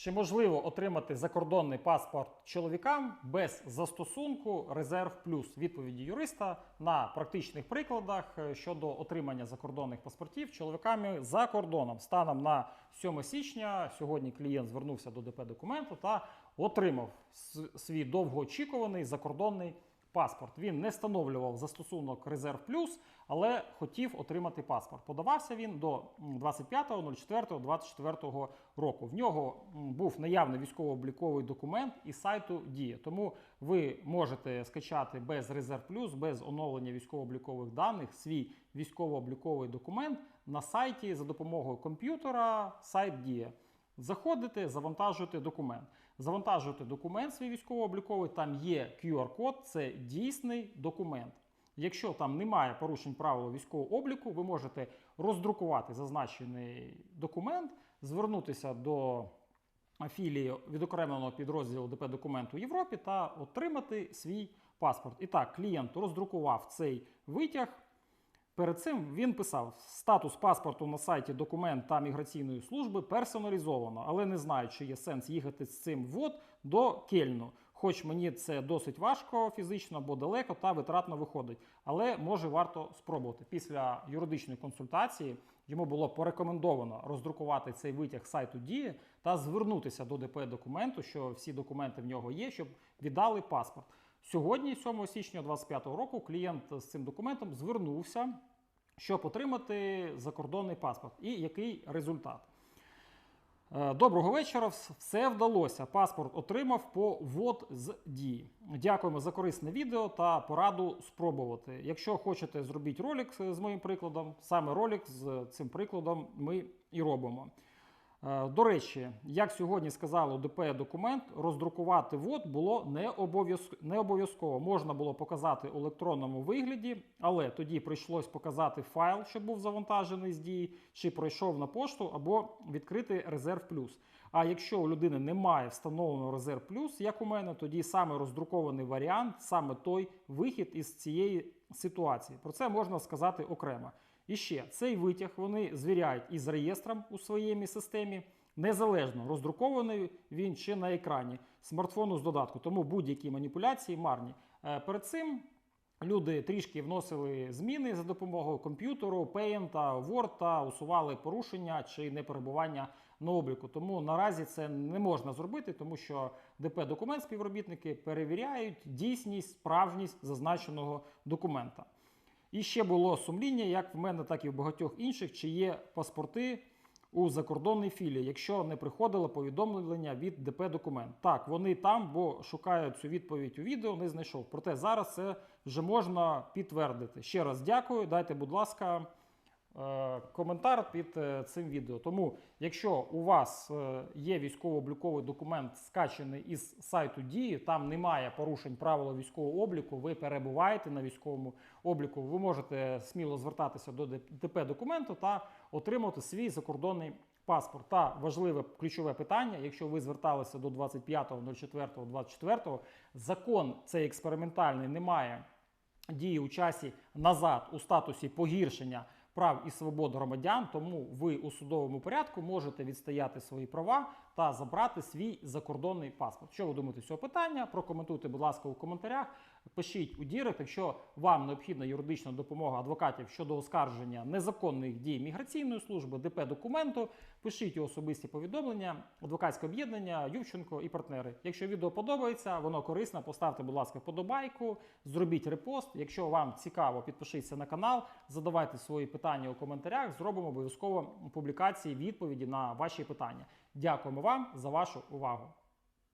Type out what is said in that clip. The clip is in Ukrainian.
Чи можливо отримати закордонний паспорт чоловікам без застосунку Резерв Плюс? Відповіді юриста на практичних прикладах е, щодо отримання закордонних паспортів чоловіками за кордоном. Станом на 7 січня сьогодні клієнт звернувся до ДП документу та отримав свій довгоочікуваний закордонний. Він не встановлював застосунок Резерв Плюс, але хотів отримати паспорт. Подавався він до м, 25.04.24 року. В нього був наявний військово-обліковий документ із сайту Дія. Тому ви можете скачати без Резерв Плюс, без оновлення військово-облікових даних свій військово-обліковий документ на сайті за допомогою комп'ютера сайт Дія. Заходите, завантажуєте документ. Завантажуєте документ свій військово-обліковий, там є QR-код, це дійсний документ. Якщо там немає порушень правил військового обліку, ви можете роздрукувати зазначений документ, звернутися до філії відокремленого підрозділу ДП документу в Європі та отримати свій паспорт. І так, клієнт роздрукував цей витяг. Перед цим він писав: статус паспорту на сайті документ та міграційної служби персоналізовано, але не знаю, чи є сенс їхати з цим ввод до Кельну. Хоч мені це досить важко фізично або далеко та витратно виходить. Але може варто спробувати. Після юридичної консультації йому було порекомендовано роздрукувати цей витяг сайту Дії та звернутися до ДП документу, що всі документи в нього є, щоб віддали паспорт. Сьогодні, 7 січня 2025 року, клієнт з цим документом звернувся, щоб отримати закордонний паспорт. І який результат? Е, Доброго вечора. Все вдалося. Паспорт отримав по ввод з дії. Дякуємо за корисне відео та пораду спробувати. Якщо хочете зробіть ролик з моїм прикладом, саме ролик з цим прикладом ми і робимо. Е, До речі, як сьогодні сказали у ДП документ, роздрукувати ввод було не обов'язк- не обов'язково. Можна було показати у електронному вигляді, але тоді прийшлось показати файл, що був завантажений з дії, чи пройшов на пошту, або відкрити резерв плюс. А якщо у людини немає встановленого резерв плюс, як у мене, тоді саме роздрукований варіант, саме той вихід із цієї ситуації. Про це можна сказати окремо. І ще цей витяг вони звіряють із реєстром у своєму системі, незалежно роздрукований він чи на екрані смартфону з додатку. Тому будь-які маніпуляції марні. Е, Перед цим люди трішки вносили зміни за допомогою комп'ютеру, Paint Word та усували порушення чи неперебування на обліку. Тому наразі це не можна зробити, тому що ДП документ співробітники перевіряють дійсність, справжність зазначеного документа. І ще було сумління, як в мене, так і в багатьох інших, чи є паспорти у закордонній філії, якщо не приходило повідомлення від ДП документ. Так, вони там, бо шукаю цю відповідь у відео, не знайшов. Проте зараз це вже можна підтвердити. Ще раз дякую. Дайте, будь ласка, коментар під е, цим відео. Тому, якщо у вас е, є військово-обліковий документ, скачаний із сайту дії, там немає порушень правил військового обліку, ви перебуваєте на військовому обліку, ви можете сміло звертатися до ДП документу та отримати свій закордонний паспорт. Та важливе ключове питання, якщо ви зверталися до 25.04.24, закон цей експериментальний не має дії у часі назад у статусі погіршення прав і свобод громадян, тому ви у судовому порядку можете відстояти свої права та забрати свій закордонний паспорт. Що ви думаєте з цього питання? Прокоментуйте, будь ласка, у коментарях. Пишіть у Дірект, якщо вам необхідна юридична допомога адвокатів щодо оскарження незаконних дій міграційної служби, ДП документу. Пишіть у особисті повідомлення, адвокатське об'єднання, Ювченко і партнери. Якщо відео подобається, воно корисне, поставте, будь ласка, вподобайку, зробіть репост. Якщо вам цікаво, підпишіться на канал, задавайте свої питання у коментарях. Зробимо обов'язково публікації відповіді на ваші питання. Дякуємо вам за вашу увагу.